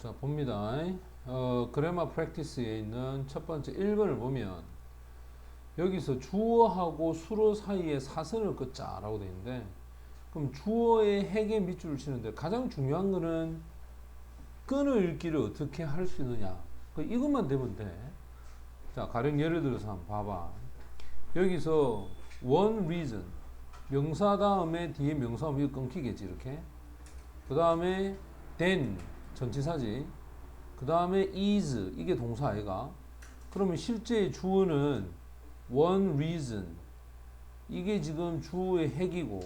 자, 봅니다. 어, 그래마 프랙티스에 있는 첫 번째 1번을 보면 여기서 주어하고 수로 사이에 사선을 긋자라고 되어 있는데 그럼 주어의 핵에 밑줄을 치는데 가장 중요한 거는 끈을 읽기를 어떻게 할 수 있느냐. 그 이것만 되면 돼. 자, 가령 예를 들어서 한번 봐봐. 여기서 one reason 명사 다음에 뒤에 명사 이거 끊기겠지 이렇게. 그 다음에 then 전치사지. 그 다음에 is 이게 동사 아이가. 그러면 실제 주어는 one reason 이게 지금 주어의 핵이고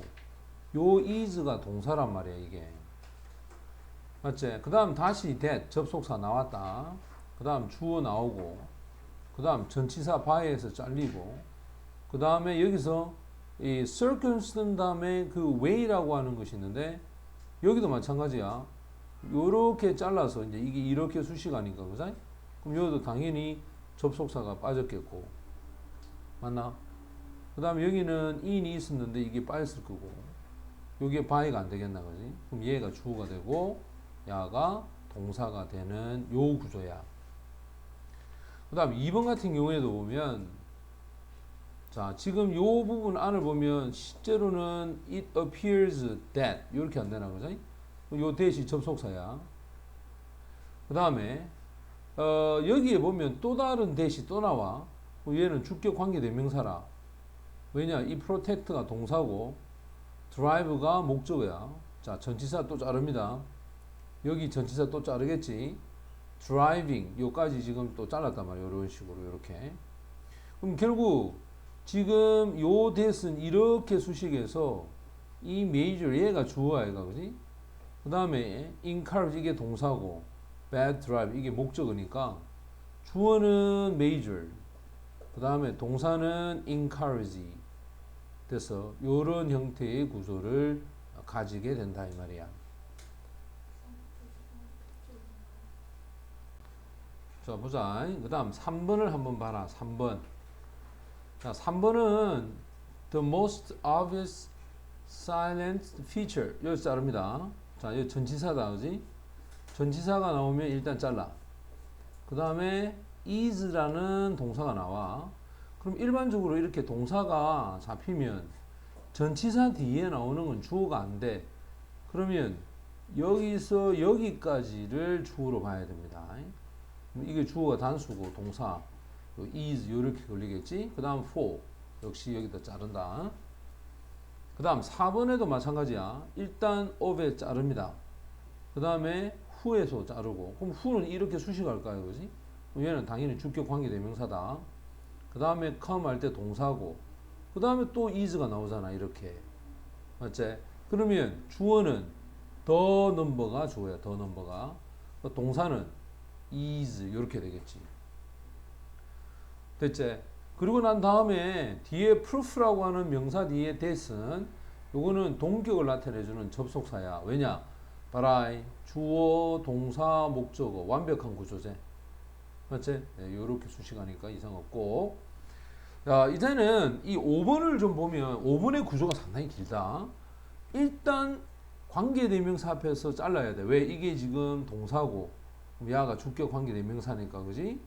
요 is가 동사란 말이야 이게. 맞지? 그 다음 다시 that 접속사 나왔다. 그 다음 주어 나오고 그 다음 전치사 by에서 잘리고 그 다음에 여기서 이 circumstance 다음에 그 way라고 하는 것이 있는데 여기도 마찬가지야. 요렇게 잘라서 이제 이게 이렇게 수식하니까 그죠? 그럼 여기도 당연히 접속사가 빠졌겠고 맞나? 그 다음에 여기는 in이 있었는데 이게 빠졌을 거고 여기에 by가 안 되겠나 그지? 그럼 얘가 주어가 되고 야가 동사가 되는 요 구조야. 그 다음 2번 같은 경우에도 보면 자 지금 요 부분 안을 보면 실제로는 it appears that 이렇게 안 되나 그죠? 요 대시 접속사야. 그 다음에 어, 여기에 보면 또 다른 대시 또 나와. 얘는 주격 관계 대명사라. 왜냐 이 protect가 동사고 drive가 목적어야. 자 전치사 또 자릅니다. 여기 전치사 또 자르겠지. driving 요까지 지금 또 잘랐단 말이에요. 이런 식으로 이렇게. 그럼 결국 지금 요 대은 이렇게 수식해서 이 major 얘가 주어야 얘가 그지? 그 다음에 encourage 이게 동사고 bad drive 이게 목적어니까 주어는 major 그 다음에 동사는 encourage 돼서 이런 형태의 구조를 가지게 된다 이 말이야. 자 보자. 그 다음 3번을 한번 봐라. 3번. 자 3번은 the most obvious silent feature 여기 자릅니다. 자, 이 전치사다, 그지? 전치사가 나오면 일단 잘라. 그 다음에 is라는 동사가 나와. 그럼 일반적으로 이렇게 동사가 잡히면 전치사 뒤에 나오는 건 주어가 안 돼. 그러면 여기서 여기까지를 주어로 봐야 됩니다. 이게 주어가 단수고 동사 is 이렇게 걸리겠지. 그 다음 for 역시 여기다 자른다. 그 다음 4번에도 마찬가지야. 일단 of에 자릅니다. 그 다음에 후에서 자르고 그럼 후는 이렇게 수식할까요? 그지? 얘는 당연히 주격 관계 대명사다. 그 다음에 come 할 때 동사고 그 다음에 또 is가 나오잖아 이렇게 맞지? 그러면 주어는 더 넘버가 주어야 더 넘버가 동사는 is 이렇게 되겠지 됐지? 그리고 난 다음에 뒤에 proof라고 하는 명사 뒤에 that은 요거는 동격을 나타내주는 접속사야. 왜냐? 바라이 주어, 동사, 목적어 완벽한 구조제. 맞지? 네, 요렇게 수식하니까 이상 없고. 자, 이제는 이 5번을 좀 보면 5번의 구조가 상당히 길다. 일단 관계대명사 앞에서 잘라야 돼. 왜? 이게 지금 동사고 야가 주격 관계대명사니까 그지?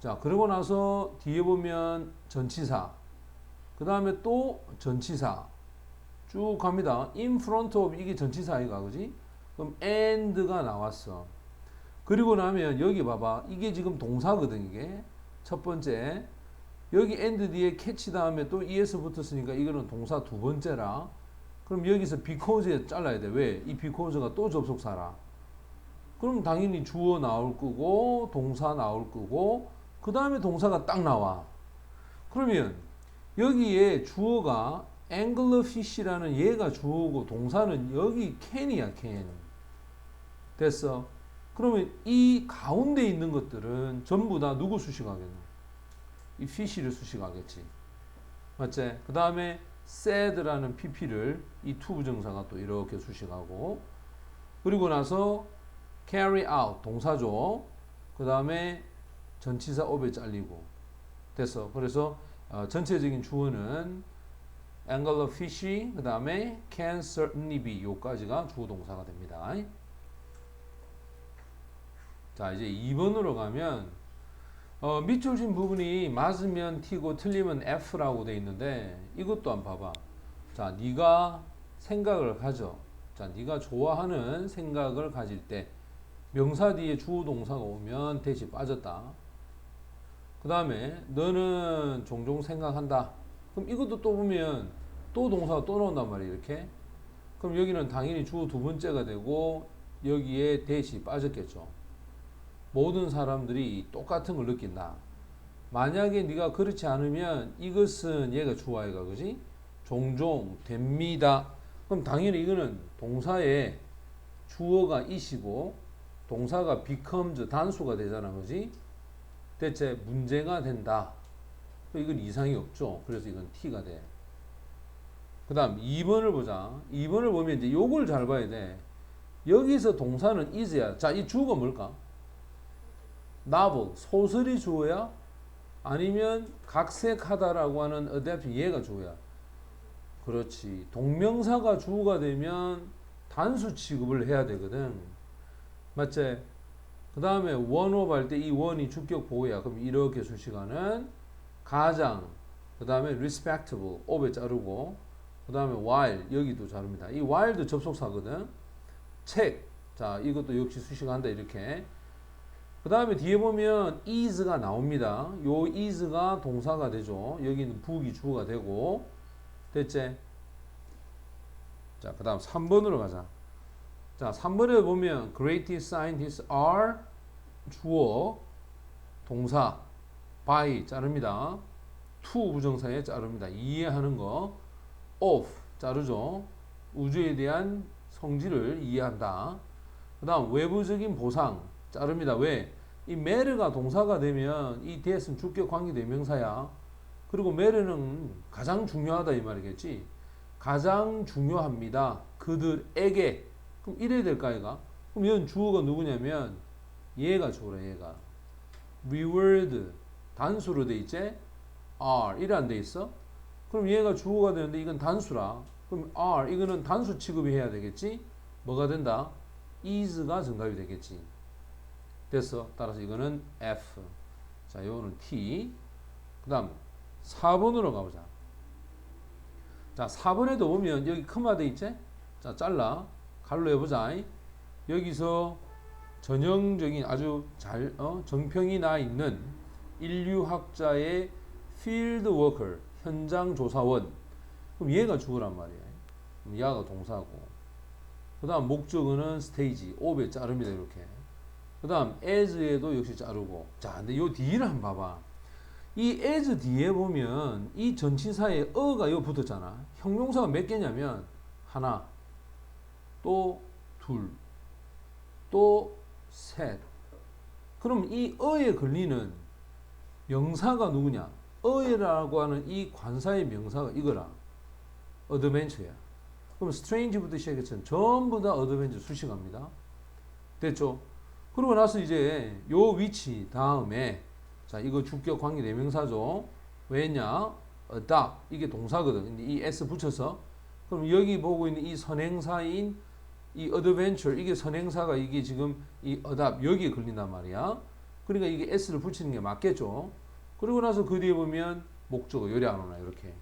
자, 그러고 나서 뒤에 보면 전치사. 그 다음에 또 전치사. 쭉 갑니다. in front of 이게 전치사 아이가 그지? 그럼 and가 나왔어. 그리고 나면 여기 봐봐. 이게 지금 동사거든 이게. 첫 번째. 여기 and 뒤에 catch 다음에 또 es 붙었으니까 이거는 동사 두 번째라. 그럼 여기서 because에 잘라야 돼. 왜? 이 because가 또 접속사라. 그럼 당연히 주어 나올 거고 동사 나올 거고 그 다음에 동사가 딱 나와. 그러면 여기에 주어가 anglerfish라는 얘가 주어고 동사는 여기 can이야 can. 됐어. 그러면 이 가운데 있는 것들은 전부 다 누구 수식하겠노? 이 fish를 수식하겠지. 맞지? 그 다음에 said라는 pp를 이 to 부정사가 또 이렇게 수식하고 그리고 나서 carry out 동사죠. 그 다음에 전치사 업에 잘리고 됐어. 그래서 어, 전체적인 주어는 angular fish 그 다음에 can certainly be 요까지가 주어 동사가 됩니다. 자 이제 2번으로 가면 어, 밑줄 진 부분이 맞으면 T고 틀리면 F라고 돼 있는데 이것도 한번 봐봐. 자, 네가 생각을 가져. 자, 네가 좋아하는 생각을 가질 때 명사 뒤에 주어 동사가 오면 대시 빠졌다. 그 다음에 너는 종종 생각한다. 그럼 이것도 또 보면 또 동사가 또 나온단 말이에요. 이렇게. 그럼 여기는 당연히 주어 두 번째가 되고 여기에 대시 빠졌겠죠. 모든 사람들이 똑같은 걸 느낀다. 만약에 네가 그렇지 않으면 이것은 얘가 주어이가 그지? 종종 됩니다. 그럼 당연히 이거는 동사에 주어가 이시고 동사가 becomes 단수가 되잖아, 그지? 대체 문제가 된다. 이건 이상이 없죠. 그래서 이건 t가 돼. 그 다음 2번을 보자. 2번을 보면 이제 요걸 잘 봐야 돼. 여기서 동사는 is야. 자, 이 주어가 뭘까? 나보 소설이 주어야? 아니면 각색하다라고 하는 adaptation 얘가 주어야? 그렇지. 동명사가 주어가 되면 단수 취급을 해야 되거든. 맞지? 그 다음에 원업 할 때 이 원이 주격 보호야. 그럼 이렇게 수식하는 가장, 그 다음에 respectable, 업에 자르고, 그 다음에 while, 여기도 자릅니다. 이 while도 접속사거든. 책, 자, 이것도 역시 수식한다, 이렇게. 그 다음에 뒤에 보면 is가 나옵니다. 요 is가 동사가 되죠. 여기는 북이 주어가 되고, 됐지? 자, 그 다음 3번으로 가자. 자, 3번에 보면 great scientists are 주어, 동사, by 자릅니다. to 부정사에 자릅니다. 이해하는 거, of 자르죠. 우주에 대한 성질을 이해한다. 그 다음 외부적인 보상 자릅니다. 왜? 이 메르가 동사가 되면 이 대스는 주격 관계 대명사야. 그리고 메르는 가장 중요하다 이 말이겠지. 가장 중요합니다. 그들에게. 그럼 이래야 될까 얘가? 그럼 얘는 주어가 누구냐면 얘가 주어라 얘가. reward 단수로 돼 있지? are 이래 안 돼 있어? 그럼 얘가 주어가 되는데 이건 단수라. 그럼 are 이거는 단수 취급이 해야 되겠지? 뭐가 된다? is가 증가이 되겠지. 됐어. 따라서 이거는 F. 자, 요거는 T. 그 다음 4번으로 가보자. 자, 4번에도 보면 여기 크마 돼 있지? 자, 잘라. 갈로 해보자. 여기서 전형적인 아주 잘, 어, 정평이 나 있는 인류학자의 field worker, 현장 조사원. 그럼 얘가 주어란 말이야. 그럼 얘가 동사고. 그 다음 목적어는 스테이지, 오에 자릅니다. 이렇게. 그 다음 as에도 역시 자르고 자 근데 요 뒤를 한번 봐봐 이 as 뒤에 보면 이 전치사에 어가 요 붙었잖아 형용사가 몇 개냐면 하나 또 둘 또 셋. 그럼 이 어에 걸리는 명사가 누구냐? 어에라고 하는 이 관사의 명사가 이거라. 어드벤처야. 그럼 strange부터 시작해서 전부 다 어드벤처 수식합니다. 됐죠? 그러고 나서 이제 요 위치 다음에 자 이거 주격 관계 대명사죠. 왜냐? adopt 이게 동사거든. 이 s 붙여서. 그럼 여기 보고 있는 이 선행사인 이 adventure 이게 선행사가 이게 지금 이 adopt 여기에 걸린단 말이야. 그러니까 이게 s를 붙이는 게 맞겠죠. 그리고 나서 그 뒤에 보면 목적어 요리 안 오나 이렇게.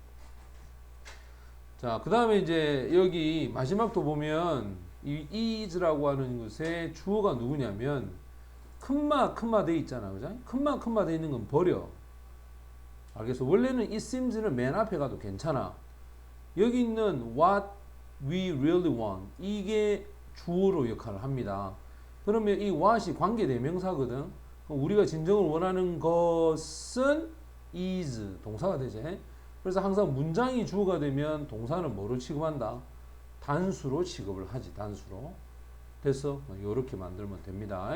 자, 그 다음에 이제 여기 마지막도 보면 이 is라고 하는 것의 주어가 누구냐면 큰마 큰마 돼 있잖아 그죠? 큰마 큰마 돼 있는 건 버려 알겠어 원래는 it seems는 맨 앞에 가도 괜찮아 여기 있는 what we really want. 이게 주어로 역할을 합니다. 그러면 이 what이 관계 대명사거든. 우리가 진정을 원하는 것은 is 동사가 되지. 그래서 항상 문장이 주어가 되면 동사는 뭐로 취급한다? 단수로 취급을 하지 단수로. 됐어? 이렇게 만들면 됩니다